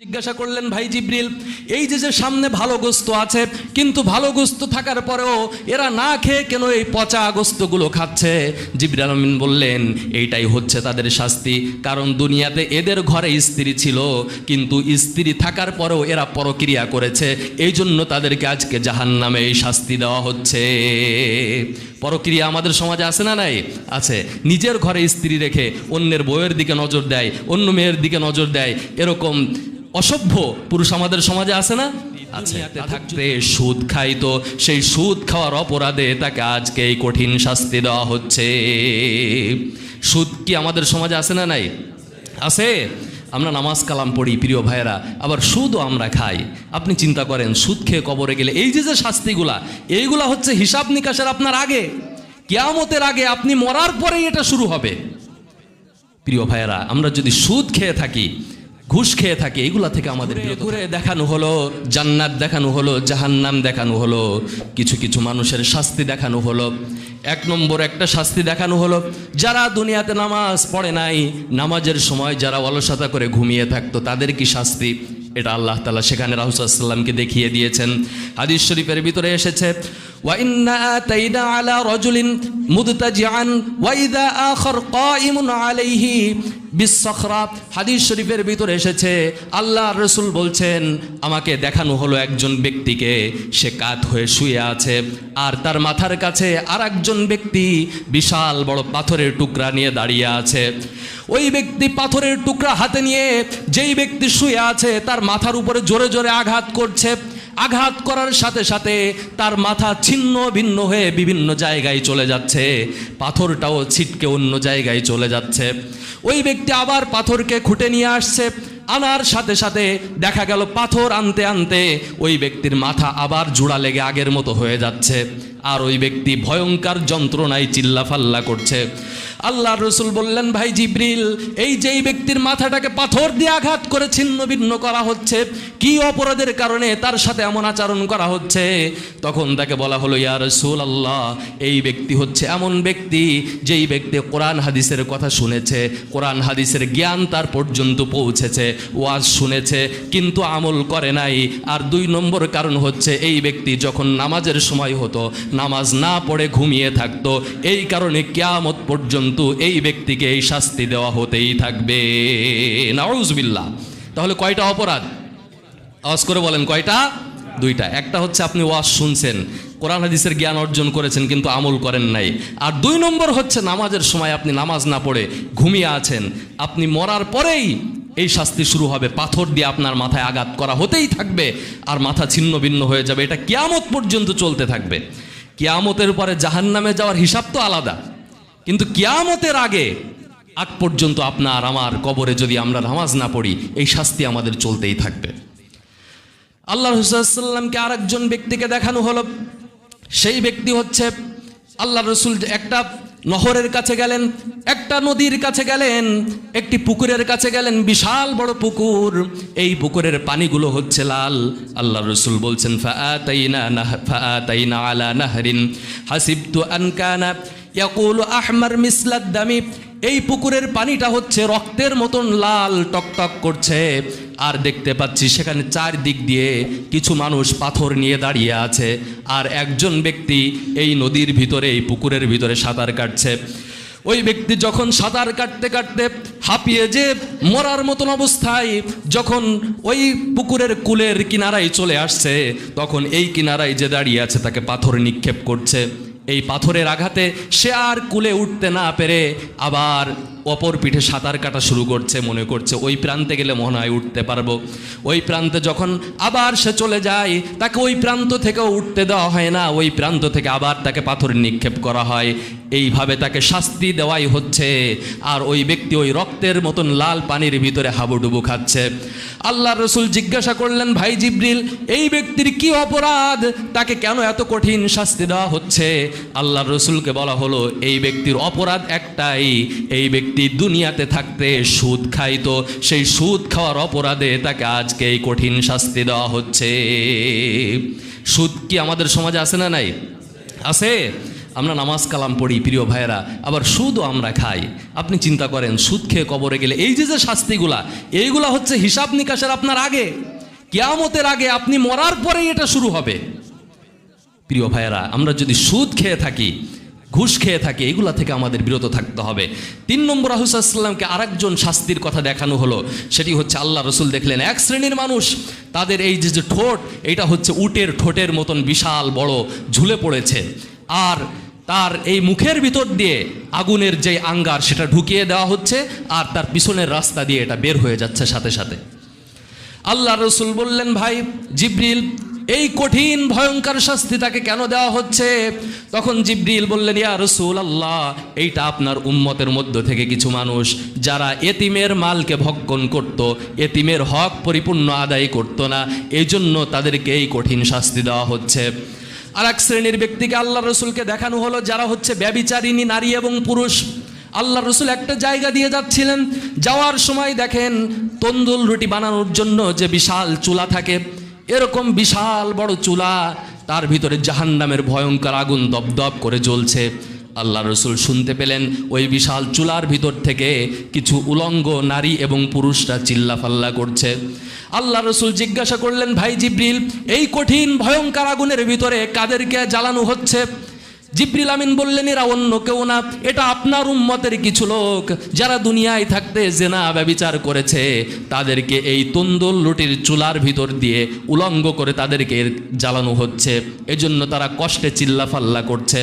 জিজ্ঞাসা করলেন, ভাই জিব্রিল, এই যে যে সামনে ভালো গোস্ত আছে, কিন্তু ভালো গোস্ত থাকার পরেও এরা না খেয়ে কেন এই পচা গোস্তগুলো খাচ্ছে? জিব্রাইল আমিন বললেন, এইটাই হচ্ছে তাদের শাস্তি, কারণ দুনিয়াতে এদের ঘরে স্ত্রী ছিল, কিন্তু স্ত্রী থাকার পরেও এরা পরক্রিয়া করেছে এই জন্য তাদেরকে আজকে জাহান নামে এই শাস্তি দেওয়া হচ্ছে। পরক্রিয়া আমাদের সমাজে আছে না নাই? আছে। নিজের ঘরে স্ত্রী রেখে অন্যের বউয়ের দিকে নজর দেয়, অন্য মেয়ের দিকে নজর দেয়, এরকম অসভ্য। পুরুষ আমাদের সমাজে আছে না? আছে। থাকতে সুদ খাইতো সেই সুদ খাওয়ার অপরাধে তাকে আজকে এই কঠিন শাস্তি দেওয়া হচ্ছে। সুদ কি আমাদের সমাজে আছে না নাই? আছে। আমরা নামাজ কালাম পড়ি প্রিয় ভাইয়েরা। আবার সুদও আমরা খাই। আপনি চিন্তা করেন সুদ খেয়ে কবরে গেলে এই যে যে শাস্তিগুলা এইগুলা হচ্ছে হিসাব নিকাশের আপনার আগে। কেয়ামতের আগে আপনি মরার পরেই এটা শুরু হবে। প্রিয় ভাইয়েরা আমরা যদি সুদ খেয়ে থাকি ঘুষ খেয়ে থাকি এগুলা থেকে আমাদের বিরত ঘুরে দেখানো হলো জান্নাত দেখানো হলো জাহান্নাম দেখানো হলো কিছু কিছু মানুষের শাস্তি দেখানো হলো এক নম্বর একটা শাস্তি দেখানো হলো যারা দুনিয়াতে নামাজ পড়ে নাই নামাজের সময় যারা অলসতা করে ঘুমিয়ে থাকতো তাদের কি শাস্তি এটা আল্লাহ তালা সেখানে রাহুসাল্লামকে দেখিয়ে দিয়েছেন হাদিস শরীফের ভিতরে এসেছে وإنا آتينا على رجل مضطجعا وإذا آخر قائم عليه বিশ্বখরা হাদিস শরীফের ভিতরে এসেছে, আল্লাহ রসুল বলছেন, আমাকে দেখানো হলো একজন ব্যক্তিকে, সে কাত হয়ে শুয়ে আছে, আর তার মাথার কাছে আর একজন ব্যক্তি বিশাল বড় পাথরের টুকরা নিয়ে দাঁড়িয়ে আছে। ওই ব্যক্তি পাথরের টুকরা হাতে নিয়ে, যেই ব্যক্তি শুয়ে আছে, তার মাথার উপরে জোরে জোরে আঘাত করছে। আঘাত করার সাথে সাথে তার মাথা ছিন্ন ভিন্ন হয়ে বিভিন্ন জায়গায় চলে যাচ্ছে। পাথরটাও ছিটকে অন্য জায়গায় চলে যাচ্ছে। ওই ব্যক্তি আবার পাথরকে খুঁটে নিয়ে আসছে। আনার সাথে সাথে দেখা গেল পাথর আনতে আনতে ওই ব্যক্তির মাথা আবার জোড়া লেগে আগের মতো হয়ে যাচ্ছে। আর ওই ব্যক্তি ভয়ঙ্কর যন্ত্রণায় চিল্লাফাল্লা করছে। আল্লাহ রসুল বললেন, ভাই জিব্রিল, এই যেই ব্যক্তির মাথাটাকে পাথর দিয়ে আঘাত করে ছিন্ন ভিন্ন করা হচ্ছে, কি অপরাধের কারণে তার সাথে এমন আচরণ করা হচ্ছে? তখন তাকে বলা হলো, ইয়া রসুল আল্লাহ এই ব্যক্তি হচ্ছে এমন ব্যক্তি যেই ব্যক্তি কোরআন হাদিসের কথা শুনেছে, কোরআন হাদিসের জ্ঞান তার পর্যন্ত পৌঁছেছে, ওয়াজ শুনেছে, কিন্তু আমল করে নাই। আর দুই নম্বর কারণ হচ্ছে, এই ব্যক্তি যখন নামাজের সময় হতো, নামাজ না পড়ে ঘুমিয়ে থাকতো, এই কারণে কেয়ামত পর্যন্ত এই ব্যক্তিকে এই শাস্তি দেওয়া হতেই থাকবে। নাউজবিল্লাহ। তাহলে কয়টা অপরাধ? আওয়াজ করে বলেন, কয়টা? দুইটা। একটা হচ্ছে আপনি ওয়াজ শুনছেন, কোরআন হাদিসের জ্ঞান অর্জন করেছেন কিন্তু আমল করেন নাই। আর দুই নম্বর হচ্ছে নামাজের সময় আপনি নামাজ না পড়ে ঘুমিয়ে আছেন। আপনি মরার পরেই এই শাস্তি শুরু হবে, পাথর দিয়ে আপনার মাথায় আঘাত করা হতেই থাকবে আর মাথা ছিন্ন ভিন্ন হয়ে যাবে। এটা কিয়ামত পর্যন্ত চলতে থাকবে। কিয়ামতের পরে জাহান্নামে যাওয়ার হিসাব তো আলাদা। কিন্তু কিয়ামতের আগে, আগ পর্যন্ত আপনার আমার কবরে যদি আমরা নামাজ না পড়ি, এই শাস্তি আমাদের চলতেই থাকবে। আল্লাহ রসুল্লামকে আর একজন ব্যক্তিকে দেখানো হলো। সেই ব্যক্তি হচ্ছে আল্লাহ রসুল একটা নহরের কাছে গেলেন, একটা নদীর কাছে গেলেন, একটি পুকুরের কাছে গেলেন, বিশাল বড় পুকুর। এই পুকুরের পানিগুলো হচ্ছে লাল। আল্লাহ রসুল বলছেন ফাআতাইনা আলা নাহরিন হাসিবতু আন কানা ইয়াকুলু আহমার মিসলাদ দামি, এই পুকুরের পানিটা হচ্ছে রক্তের মতন লাল টকটক করছে। আর দেখতে পাচ্ছি সেখানে চারদিক দিয়ে কিছু মানুষ পাথর নিয়ে দাঁড়িয়ে আছে, আর একজন ব্যক্তি এই নদীর ভিতরে, এই পুকুরের ভিতরে সাঁতার কাটছে। ওই ব্যক্তি যখন সাঁতার কাটতে কাটতে হাঁপিয়ে যে মরার মতন অবস্থায় যখন ওই পুকুরের কুলের কিনারায় চলে আসছে, তখন এই কিনারায় যে দাঁড়িয়ে আছে তাকে পাথর নিক্ষেপ করছে। এই পাথরের আঘাতে সে আর কুলে উঠতে না পেরে আবার অপর পিঠে সাঁতার কাটা শুরু করছে, মনে করছে, ওই প্রান্তে গেলে মনে হয় উঠতে পারব। ওই প্রান্তে যখন আবার সে চলে যায়, তাকে ওই প্রান্ত থেকেও উঠতে দেওয়া হয় না। ওই প্রান্ত থেকে আবার তাকে পাথর নিক্ষেপ করা হয়। এইভাবে তাকে শাস্তি দেওয়াই হচ্ছে। আর ওই ব্যক্তি ওই রক্তের মতন লাল পানির ভিতরে হাবুডুবু খাচ্ছে। আল্লাহ রসুল জিজ্ঞাসা করলেন, ভাই জিব্রিল, এই ব্যক্তির কি অপরাধ? তাকে কেন এত কঠিন শাস্তি দেওয়া হচ্ছে? আল্লাহ রসুলকে বলা হলো, এই ব্যক্তির অপরাধ একটাই। এই ব্যক্তি দুনিয়াতে থাকতে সুদ খাইতো সেই সুদ খাওয়ার অপরাধে তাকে আজকে এই কঠিন শাস্তি দেওয়া হচ্ছে। সুদ কি আমাদের সমাজে আছে না নাই? আছে। আমরা নামাজ কালাম পড়ি, প্রিয় ভাইয়েরা, আবার সুদও আমরা খাই। আপনি চিন্তা করেন, সুদ খেয়ে কবরে গেলে এই যে যে শাস্তিগুলা, এইগুলা হচ্ছে হিসাব নিকাশের আপনার আগে। কেয়ামতের আগে আপনি মরার পরেই এটা শুরু হবে। প্রিয় ভাইয়েরা, আমরা যদি সুদ খেয়ে থাকি ঘুষ খেয়ে থাকে, এগুলা থেকে আমাদের বিরত থাকতে হবে। তিন নম্বর আহুসাল্লামকে আরেকজন শাস্তির কথা দেখানো হলো, সেটি হচ্ছে আল্লাহ রসুল দেখলেন, এক শ্রেণির মানুষ, তাদের এই যে যে ঠোঁট, এটা হচ্ছে উটের ঠোঁটের মতন বিশাল বড়, ঝুলে পড়েছে। আর তার এই মুখের ভিতর দিয়ে আগুনের যে আঙ্গার, সেটা ঢুকিয়ে দেওয়া হচ্ছে, আর তার পিছনের রাস্তা দিয়ে এটা বের হয়ে যাচ্ছে সাথে সাথে। আল্লাহ রসুল বললেন, ভাই, জিব্রিল এই কঠিন, ভয়ঙ্কর শাস্তি তাকে কেন দেওয়া হচ্ছে? তখন জিব্রিল বললেন, ইয়া রসুল আল্লাহ এইটা আপনার উম্মতের মধ্য থেকে কিছু মানুষ যারা এতিমের মালকে ভক্ষণ করত, এতিমের হক পরিপূর্ণ আদায় করত না এই জন্য তাদেরকে এই কঠিন শাস্তি দেওয়া হচ্ছে। আর এক শ্রেণির ব্যক্তিকে আল্লাহ রসুলকে দেখানো হলো, যারা হচ্ছে ব্যবিচারিণী নারী এবং পুরুষ। আল্লাহ রসুল একটা জায়গা দিয়ে যাচ্ছিলেন, যাওয়ার সময় দেখেন তন্দুল রুটি বানানোর জন্য যে বিশাল চুলা থাকে এরকম বিশাল বড় চুলা, তার ভিতরে জাহান্নামের ভয়ঙ্কর আগুন দপদপ করে জ্বলছে। আল্লাহ রসুল শুনতে পেলেন, ওই বিশাল চুলার ভিতর থেকে কিছু উলঙ্গ নারী এবং পুরুষরা চিল্লাফাল্লা করছে। আল্লাহ রসুল জিজ্ঞাসা করলেন, ভাই জিব্রিল, এই কঠিন, ভয়ঙ্কর আগুনের ভিতরে কাদেরকে জ্বালানো হচ্ছে? জিব্রিল আমিন বললেন, এরা অন্য কেউ না। এটা আপনার উম্মতের কিছু লোক। যারা দুনিয়ায় থাকতে জেনা ব্যবিচার করেছে, তাদেরকে এই তন্দুল রুটির চুলার ভিতর দিয়ে উলঙ্গ করে তাদেরকে জ্বালানো হচ্ছে। এজন্য তারা কষ্টে চিল্লাফাল্লা করছে।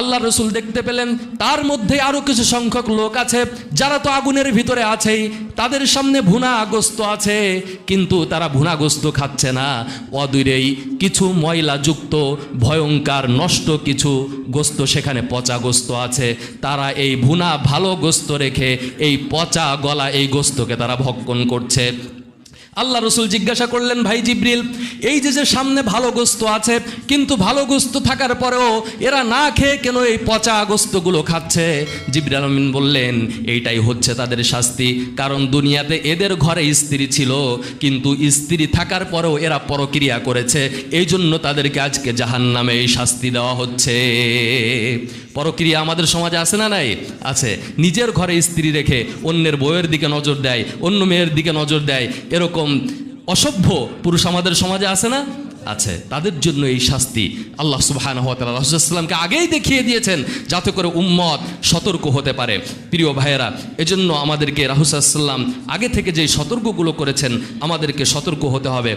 আল্লাহ রসুল দেখতে পেলেন, তার মধ্যে আরও কিছু সংখ্যক লোক আছে, যারা তো আগুনের ভিতরে আছেই, তাদের সামনে ভুনা গোস্ত আছে, কিন্তু তারা ভুনা গোস্ত খাচ্ছে না। অদূরেই কিছু ময়লাযুক্ত, ভয়ঙ্কর, নষ্ট কিছু গোস্ত সেখানে পচা গোস্ত আছে। তারা এই ভুনা ভালো গোস্ত রেখে এই পচা গলা এই গোস্তকে তারা ভক্ষণ করছে। আল্লাহ রসুল জিজ্ঞাসা করলেন, ভাই জিব্রিল, এই যে যে সামনে ভালো গোস্ত আছে, কিন্তু ভালো গোস্ত থাকার পরেও এরা না খেয়ে কেন এই পচা গোস্তগুলো খাচ্ছে? জিব্রাল আমিন বললেন, এইটাই হচ্ছে তাদের শাস্তি, কারণ দুনিয়াতে এদের ঘরে স্ত্রী ছিল, কিন্তু স্ত্রী থাকার পরেও এরা পরক্রিয়া করেছে এই জন্য তাদেরকে আজকে জাহান নামে এই শাস্তি দেওয়া হচ্ছে। পরক্রিয়া আমাদের সমাজে আছে না নাই? আছে। নিজের ঘরে স্ত্রী রেখে অন্যের বউয়ের দিকে নজর দেয়, অন্য মেয়ের দিকে নজর দেয়, এরকম অসভ্য পুরুষ আমাদের সমাজে আছে না? আছে। তাদের জন্য এই শাস্তি আল্লাহ সুবাহান রাসুলামকে আগেই দেখিয়ে দিয়েছেন যাতে করে উম্মত সতর্ক হতে পারে। প্রিয় ভাইয়েরা, এজন্য আমাদেরকে রাহুসাল্লাম আগে থেকে যে সতর্কগুলো করেছেন, আমাদেরকে সতর্ক হতে হবে।